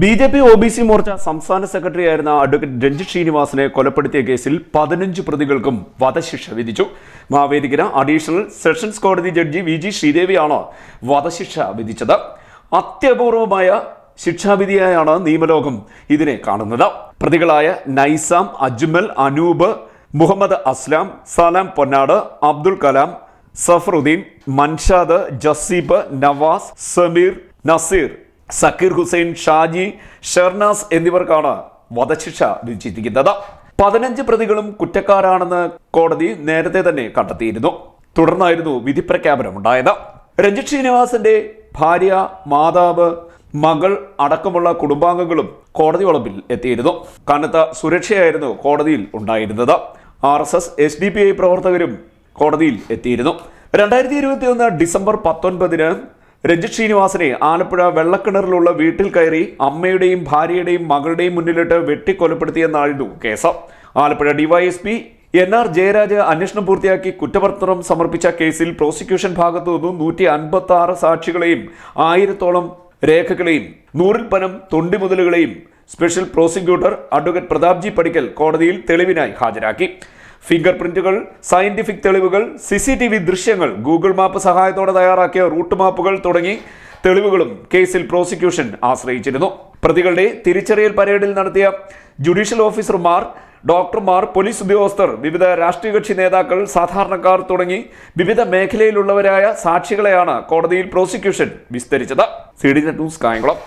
B J P O B C Morcha സംസ്ഥാന secretary ആയിരുന്ന advocate Ranjith ശ്രീനിവാസനെ കൊലപ്പെടുത്തിയ കേസിൽ പതിനഞ്ച് പ്രതികൾക്കും വധശിക്ഷ വിധിച്ചു. മാവേലിക്കര അഡീഷണൽ സെഷൻസ് കോടതി ജഡ്ജി വി ജി ശ്രീദേവിയാണ് വധശിക്ഷ വിധിച്ചത്. അത്യപൂർവമായ ശിക്ഷാവിധിയായാണ് നിയമലോകം ഇതിനെ കാണുന്നത്. പ്രതികളായ നൈസാം അജ്മൽ അനൂപ് മുഹമ്മദ് അസ്ലാം സലാം പൊന്നാട് അബ്ദുൽ കലാം സഫറുദ്ദീൻ മൻഷാദ് ജസീബ് നവാസ് സമീർ നസീർ സക്കീർ ഹുസൈൻ ഷാജി ഷെർനാസ് എന്നിവർക്കാണ് വധശിക്ഷ വിധിച്ചിരിക്കുന്നത് പതിനഞ്ച് പ്രതികളും കുറ്റക്കാരാണെന്ന് കോടതി നേരത്തെ തന്നെ കണ്ടെത്തിയിരുന്നു. തുടർന്നായിരുന്നു വിധി പ്രഖ്യാപനം ഉണ്ടായത്. രഞ്ജിത് ശ്രീനിവാസന്റെ ഭാര്യ മാതാവ് മകൾ അടക്കമുള്ള കുടുംബാംഗങ്ങളും കോടതി വളപ്പിൽ എത്തിയിരുന്നു. കനത്ത സുരക്ഷയായിരുന്നു കോടതിയിൽ ഉണ്ടായിരുന്നത്. R S S S D P I പ്രവർത്തകരും കോടതിയിൽ എത്തിയിരുന്നു. രണ്ടായിരത്തി ഇരുപത്തി ഒന്ന് ഡിസംബർ പത്തൊൻപതിന് രഞ്ജിത് ശ്രീനിവാസനെ ആലപ്പുഴ വെള്ളക്കിണറിലുള്ള വീട്ടിൽ കയറി അമ്മയുടെയും ഭാര്യയുടെയും മകളുടെയും മുന്നിലിട്ട് വെട്ടിക്കൊലപ്പെടുത്തിയെന്നായിരുന്നു case. Alappuzha DYSP N R Jayaraj അന്വേഷണം പൂർത്തിയാക്കി കുറ്റപത്രം സമർപ്പിച്ച കേസിൽ പ്രോസിക്യൂഷൻ ഭാഗത്തു നിന്നും നൂറ്റി അൻപത്തി ആറ് സാക്ഷികളെയും ആയിരത്തോളം രേഖകളെയും നൂറിൽ പനം തൊണ്ടിമുതലുകളെയും special prosecutor advocate Prathap G Padikkal കോടതിയിൽ തെളിവിനായി ഹാജരാക്കി. ഫിംഗർ പ്രിന്റുകൾ സയന്റിഫിക് തെളിവുകൾ സി സി ടി വി ദൃശ്യങ്ങൾ ഗൂഗിൾ മാപ്പ് സഹായത്തോടെ തയ്യാറാക്കിയ റൂട്ട് മാപ്പുകൾ തുടങ്ങി തെളിവുകളും കേസിൽ പ്രോസിക്യൂഷൻ ആശ്രയിച്ചിരുന്നു. പ്രതികളുടെ തിരിച്ചറിയൽ പരേഡിൽ നടത്തിയ ജുഡീഷ്യൽ ഓഫീസർമാർ ഡോക്ടർമാർ പോലീസ് ഉദ്യോഗസ്ഥർ വിവിധ രാഷ്ട്രീയ കക്ഷി നേതാക്കൾ സാധാരണക്കാർ തുടങ്ങി വിവിധ മേഖലയിലുള്ളവരായ സാക്ഷികളെയാണ് കോടതിയിൽ prosecution വിസ്തരിച്ചത്. C D news Kayamkulam.